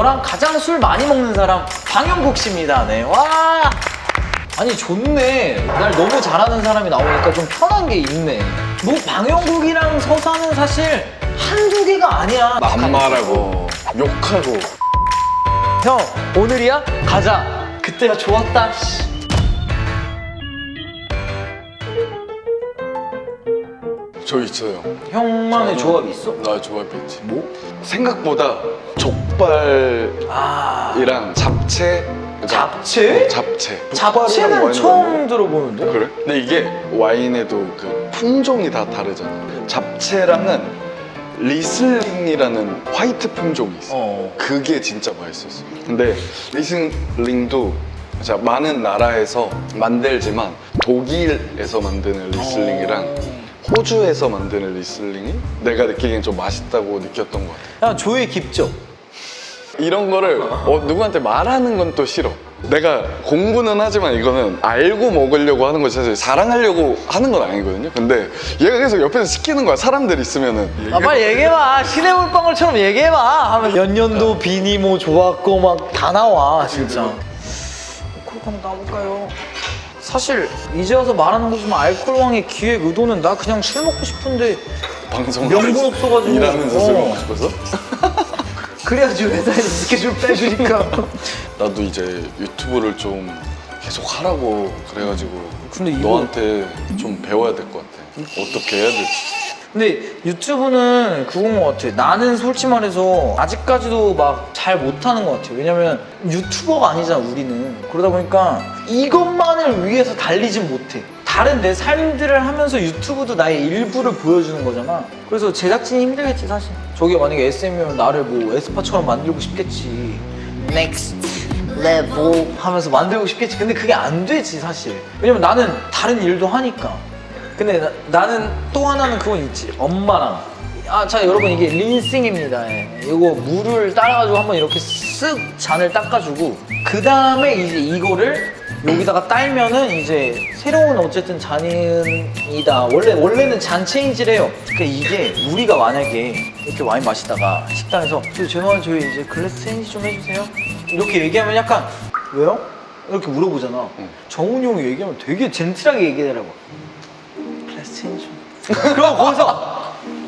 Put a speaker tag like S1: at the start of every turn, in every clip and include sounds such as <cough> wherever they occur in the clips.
S1: 저랑 가장 술 많이 먹는 사람 방영국 씨입니다. 네, 와. 아니 좋네. 날 너무 잘하는 사람이 나오니까 좀 편한 게 있네. 뭐 방영국이랑 서사는 사실 한두 개가 아니야.
S2: 반말하고 욕하고
S1: 형 오늘이야? 가자. 그때가 좋았다. 씨.
S2: 저 있어요.
S1: 형만의
S2: 저는-
S1: 조합이 있어?
S2: 나 조합이 있지.
S1: 뭐?
S2: 생각보다 족발이랑
S1: 아
S2: 잡채.
S1: 잡채?
S2: 어, 잡채. 족발이랑
S1: 잡채는
S2: 와인이
S1: 처음
S2: 너무-
S1: 들어보는데.
S2: 그래? 근데 이게 와인에도 그 품종이 다 다르잖아. 잡채랑은 리슬링이라는 화이트 품종이 있어.
S1: 어.
S2: 그게 진짜 맛있었어. 근데 리슬링도 진짜 많은 나라에서 만들지만 독일에서 만드는 리슬링이랑
S1: 어.
S2: 호주에서 만드는 리슬링이 내가 느끼기엔 좀 맛있다고 느꼈던 것 같아.
S1: 야 조예 깊죠?
S2: 이런 거를 어, 누구한테 말하는 건 또 싫어. 내가 공부는 하지만 이거는 알고 먹으려고 하는 거지 사실 자랑하려고 하는 건 아니거든요. 근데 얘가 계속 옆에서 시키는 거야. 사람들 있으면은.
S1: 아 빨리 얘기해봐 시내 물방울처럼 얘기해봐 하면 연년도 비니 뭐 좋았고 막 다 나와 진짜 알코올 한번 따볼까요? 사실 이제 와서 말하는 거지만 알코올왕의 기획 의도는 나 그냥 술 먹고 싶은데
S2: 방송
S1: 명분 없어가지고.
S2: 일하면서 술
S1: 어.
S2: 먹고 싶어서 <laughs>
S1: 그래야지 회사에서 스케줄 빼주니까 <laughs>
S2: 나도 이제 유튜브를 좀 계속 하라고 그래가지고
S1: 근데 이거-
S2: 너한테 좀 배워야 될 것 같아 어떻게 해야 될지
S1: 근데 유튜브는 그건 것 같아. 나는 솔직히 말해서 아직까지도 막 잘 못하는 것 같아. 왜냐면 유튜버가 아니잖아, 우리는. 그러다 보니까 이것만을 위해서 달리진 못해. 다른 내 삶들을 하면서 유튜브도 나의 일부를 보여주는 거잖아. 그래서 제작진이 힘들겠지, 사실. 저게 만약에 SM이면 나를 뭐 에스파처럼 만들고 싶겠지. Next level 하면서 만들고 싶겠지. 근데 그게 안 되지, 사실. 왜냐면 나는 다른 일도 하니까. 근데 나, 는또 하나는 그건 있지 엄마랑 아 자 여러분 이게 린싱입니다 예. 이거 물을 따라가지고 한번 이렇게 쓱 잔을 닦아주고 그 다음에 이제 이거를 여기다가 딸면은 이제 새로운 어쨌든 잔이다 원래 원래는 잔 체인지를 해요 그러니까 이게 우리가 만약에 이렇게 와인 마시다가 식당에서 저 죄송한데 저희 이제 글래스 체인지 좀 해주세요 이렇게 얘기하면 약간 왜요? 이렇게 물어보잖아
S2: 응.
S1: 정훈이 형이 얘기하면 되게 젠틀하게 얘기하더라고 클래스 체인지 좀. <laughs> 그럼 거기서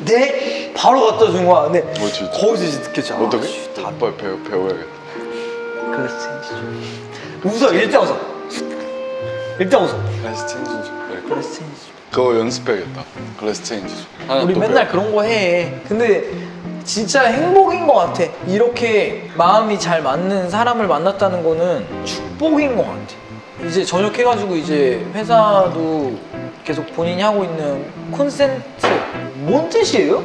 S1: 네 바로 갖다 준 거야. 근데
S2: 뭐지?
S1: 거기서 이제 느꼈지. 아,
S2: 어떻게?
S1: 씨, 다
S2: 빨리 배워, 배워야겠다
S1: 클래스 체인지 좀. 웃어 일단 웃어. 일단 웃어.
S2: 글래스 체인지 좀 그래.
S1: 클래스 체인지 좀.
S2: 그거 연습해야겠다 글래스 체인지 좀
S1: 우리
S2: 또
S1: 맨날. 그런 거 해. 근데 진짜 행복인 것 같아. 이렇게 마음이 잘 맞는 사람을 만났다는 거는 축복인 것 같아. 이제 전역해가지고 이제 회사도 계속 본인이 하고 있는 콘센트 뭔 뜻이에요?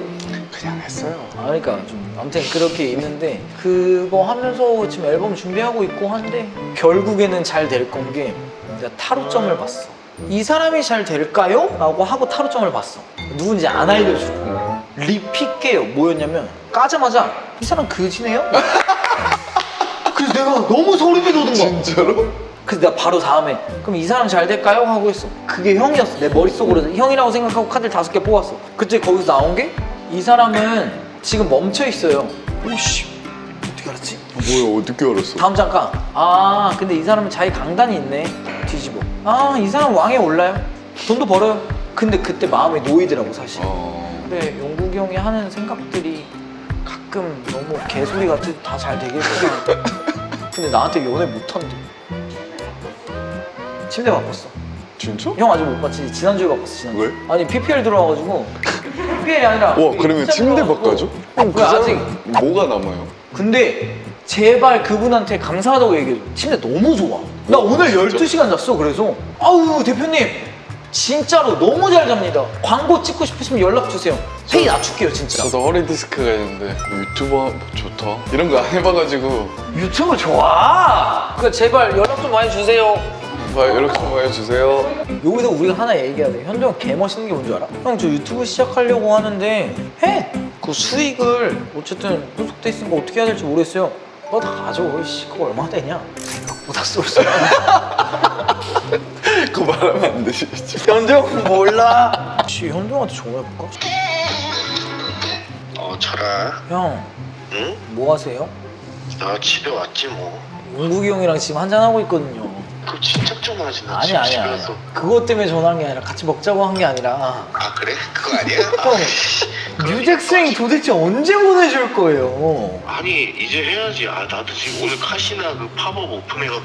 S2: 그냥 했어요
S1: 아, 그러니까 좀 아무튼 그렇게 있는데 그거 하면서 지금 앨범 준비하고 있고 한데 결국에는 잘 될 건 게 내가 타로점을 봤어. 이 사람이 잘 될까요? 라고 하고 타로점을 봤어. 누군지 안 알려주고. 리피게요. 뭐였냐면 까자마자 이 사람 그지네요? <laughs> 그래서 내가 너무 소름이 돋은 거야.
S2: 진짜로?
S1: 그래서 내가 바로 다음에 그럼 이 사람 잘 될까요? 하고 했어 그게 형이었어 내 머릿속으로 형이라고 생각하고 카드를 다섯 개 뽑았어 그때 거기서 나온 게 이 사람은 지금 멈춰 있어요 오씨 어떻게 알았지?
S2: 뭐야 어떻게 알았어?
S1: 다음 잠깐 아 근데 이 사람은 자기 강단이 있네 아 이 사람 왕에 올라요 돈도 벌어요 근데 그때 마음에 놓이더라고 사실
S2: 어...
S1: 근데 용국이 형이 하는 생각들이 가끔 너무 개소리 같은 다 잘 되겠구나 <laughs> 근데 나한테 연애 못한대 침대 바꿨어
S2: 진짜?
S1: 형 아직 못 봤지? 지난주에 바꿨어 지난주
S2: 왜?
S1: 아니 PPL 들어와가지고 PPL이 아니라
S2: 와 그러면
S1: 진짜
S2: 침대
S1: 들어와가지고.
S2: 바꿔줘?
S1: 형, 그 아직
S2: 뭐가 남아요?
S1: 근데 제발 그분한테 감사하다고 얘기해줘 침대 너무 좋아 나 오늘
S2: 진짜?
S1: 12시간 잤어 그래서 아우 대표님 진짜로 너무 잘 잡니다 광고 찍고 싶으시면 연락 주세요 페이 낮출게요 진짜
S2: 저도 허리 디스크가 있는데 유튜버 좋다 이런 거 안 해봐가지고
S1: 유튜브 좋아 그러니까 제발 연락 좀 많이 주세요
S2: 봐 이렇게 좀 해주세요
S1: 여기서 우리가 하나 얘기해야 돼. 현정 개 멋있는 게 뭔지 알아? 형 저 유튜브 시작하려고 하는데 해. 그 수익을 어쨌든 소속돼 있으니까 어떻게 해야 될지 모르겠어요. 너 다 가져. 씨 그거 얼마 되냐? 생각보다 쏠쏠. <laughs>
S2: 그거 말하면 안 되지
S1: 현정 몰라. 씨 현정한테 전화해볼까?
S3: 어, 철아.
S1: 형,
S3: 응?
S1: 뭐 하세요?
S3: 나 집에 왔지 뭐.
S1: 용국이 형이랑 지금 한잔 하고 있거든요.
S3: 그 진작 좀 하지. 나
S1: 아니
S3: 지금
S1: 아니 아니. 그것 때문에 전화한 게 아니라 같이 먹자고 한 게 아니라
S3: 아 그래? 그거 아니야? <laughs>
S1: 형, 뮤직스윙 도대체 언제 보내줄 거예요?
S3: 아니 이제 해야지. 아 나도 지금 오늘 카시나 그 팝업 오픈해가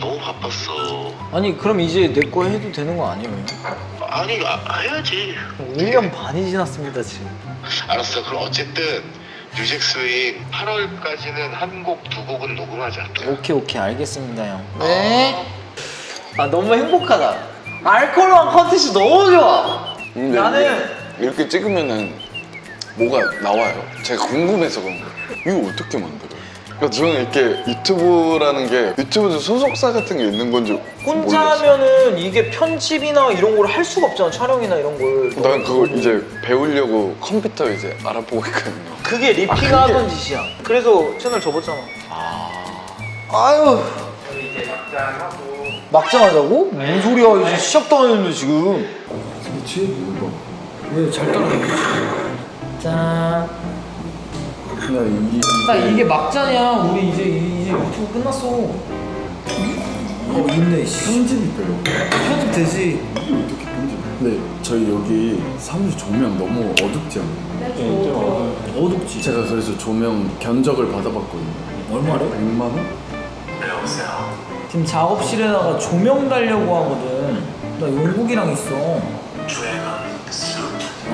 S3: 너무 바빴어.
S1: 아니 그럼 이제 내 거 해도 되는 거 아니에요?
S3: 아니 아, 해야지.
S1: 1년 반이 지났습니다 지금.
S3: 알았어. 그럼 어쨌든 뮤직 스윙 8월까지는 한 곡 두 곡은 녹음하자.
S1: 오케이 오케이 알겠습니다 형. 네. 아 너무 행복하다. 알콜만 컨텐츠 너무 좋아.
S4: 근데
S1: 나는
S4: 이렇게 찍으면은 뭐가 나와요. 제가 궁금해서 그런 거예요. 이거 어떻게 만들어요? 그러니까 저는 이렇게 유튜브라는 게 유튜브도 소속사 같은 게 있는 건지
S1: 혼자
S4: 몰랐어요.
S1: 하면은 이게 편집이나 이런 걸 할 수가 없잖아 촬영이나 이런 걸.
S4: 난 그걸 이제 배우려고 컴퓨터 이제 알아보고 있거든요.
S1: 그게 리피가
S4: 아, 그게-
S1: 하던 짓이야. 그래서 채널 접었잖아. 아유. 막장 하자고? 뭔 소리야? 이제 시작도 안 했는데 지금.
S2: 그치? 이거
S1: 왜잘 따라가? 짠.
S2: 나 이게
S1: 막장이야. 우리 이제 이제 유튜브 끝났어. 어 있네. 씨.
S2: 편집이 별로
S1: 편집 되지.
S2: 이게 어떻게 편집 근데 저희 여기 사무실 조명 너무 어둡지 않아요?
S1: 어둡지.
S2: 제가 그래서 조명 견적을 받아봤거든요
S1: 얼마래?
S2: 100만 원?
S1: 지금 작업실에다가 조명 달려고 하거든. 나 용국이랑 있어.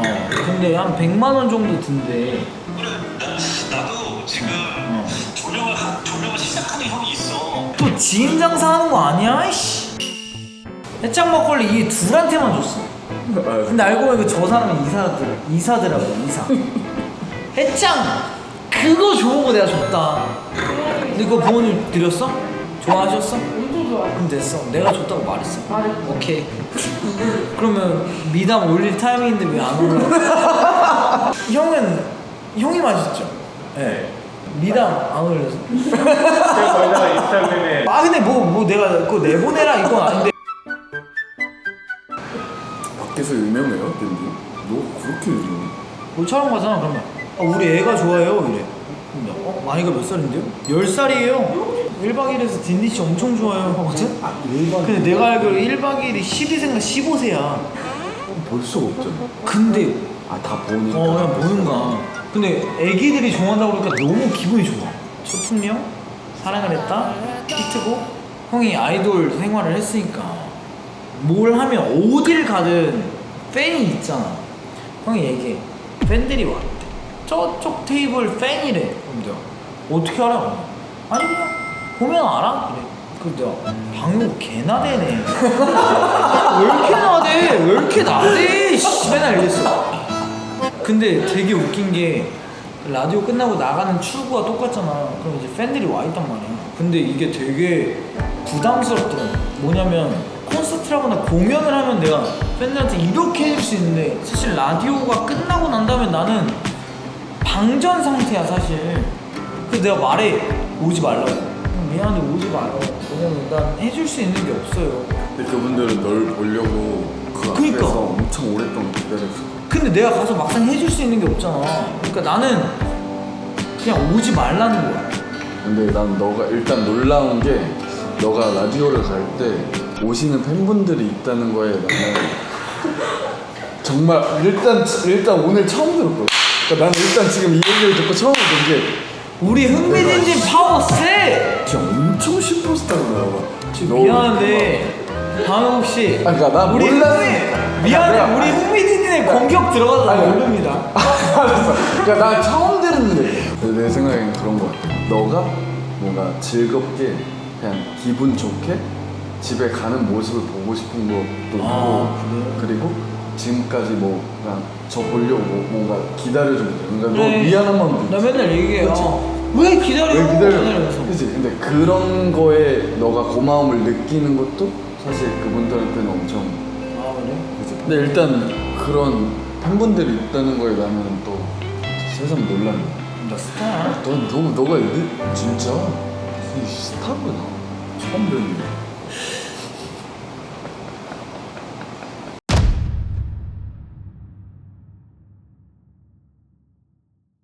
S1: 어. 근데 한 100만 원 정도 든대.
S5: 나도 지금 조명을 한 조명을 시작하는 형이 있어.
S1: 또 지인 장사하는 거 아니야? 이씨. 해장 막걸리 이 둘한테만 줬어. 근데 알고 보니까 저 사람은 이사들 이사더라고 이사. <laughs> 해장 그거 좋은 거 내가 줬다. 근데 그거 부모님 드렸어? 좋아하셨어? 그럼 됐어. 내가 줬다고 말했어. 오케이. 그러면 미담 올릴 타이밍인데 왜 안 올라? <laughs> 형은 형이 마셨죠? 네. 미담 안 올려서. 아 근데 뭐 뭐 내가 그거 내보내라 이건 아닌데
S2: 밖에서 유명해요 댄디? 너 그렇게 유명해?
S1: 뭐 촬영 가잖아 그러면 아, 우리 애가 좋아해요 이래 근데 어? 나이가 몇 살인데요? 10살이에요 1박 2일에서 딘디씨 엄청 좋아해요 하거든? 근데 내가 알기로 1박 2일이 12세인가 15세야.
S2: 볼 수가 없잖아.
S1: 근데
S2: 아 다 보니까.
S1: 어 그냥 보는가. 근데 애기들이 좋아한다 고 그러니까 너무 기분이 좋아. 소통령 사랑을 했다? 히트곡 형이 아이돌 생활을 했으니까. 뭘 하면 어딜 가든 팬이 있잖아. 형이 얘기해. 팬들이 왔대 저쪽 테이블 팬이래. 그럼 내가. 어떻게 알아? 아니 그냥 보면 알아? 그래 내가 방금 개나 대네 <laughs> 왜 이렇게 나대? 왜 이렇게 나대? 씨 맨날 이랬어 근데 되게 웃긴 게 라디오 끝나고 나가는 출구가 똑같잖아. 그럼 이제 팬들이 와 있단 말이야. 근데 이게 되게 부담스럽더라고. 뭐냐면 콘서트라거나 공연을 하면 내가 팬들한테 이렇게 해줄 수 있는데 사실 라디오가 끝나고 난 다음에 나는 방전 상태야 사실. 그래서 내가 말해 오지 말라고. 형, 미안한데 오지 말라고. 왜냐면 난 해줄 수 있는 게 없어요.
S2: 근데 그분들은 널 보려고 그
S1: 그니까.
S2: 앞에서 엄청 오랫동안 기다렸어
S1: 근데 내가 가서 막상 해줄 수 있는 게 없잖아. 그러니까 나는 그냥 오지 말라는 거야.
S2: 근데 난 너가 일단 놀라운 게 너가 라디오를 갈 때 오시는 팬분들이 있다는 거에 나는 <laughs> 정말 일단 일단 오늘 처음 들었거든. 그러니까 나는 일단 지금 이 얘기를 듣고 처음 듣는 게
S1: 우리 흥미진진 파워 세!
S2: 진짜 엄청 슈퍼스타가 나와.
S1: 미안한데 다음 혹시
S2: 아니, 그러니까 나
S1: 우리
S2: 몰랐으니까.
S1: 흥미- 미안해
S2: 내가-
S1: 우리 흥미진진의 공격 나
S2: 아니,
S1: 모릅니다 <laughs>
S2: 알았어. 그러니까 나 처음 듣는데 내 생각엔 그런 거 같아. 너가 뭔가 즐겁게 그냥 기분 좋게 집에 가는 모습을 보고 싶은 것도 있고
S1: 아,
S2: 그리고 지금까지 뭐 그냥 저 보려고 뭐 뭔가 기다려주고 그러니까 너
S1: 그래.
S2: 미안한 마음도
S1: 나
S2: 있지.
S1: 맨날 얘기해
S2: 그치?
S1: 어, 왜 기다려
S2: 왜 기다려? 그치? 근데 그런 거에 너가 고마움을 느끼는 것도 사실 그분들한테는 엄청
S1: 아 그래?
S2: 그치? 근데 일단 그런 팬분들이 있다는 거에 나는 또 세상 놀랐네.
S1: 나 스타야
S2: 너, 너, 너가 이 진짜 이 스타구나. 처음 뵙는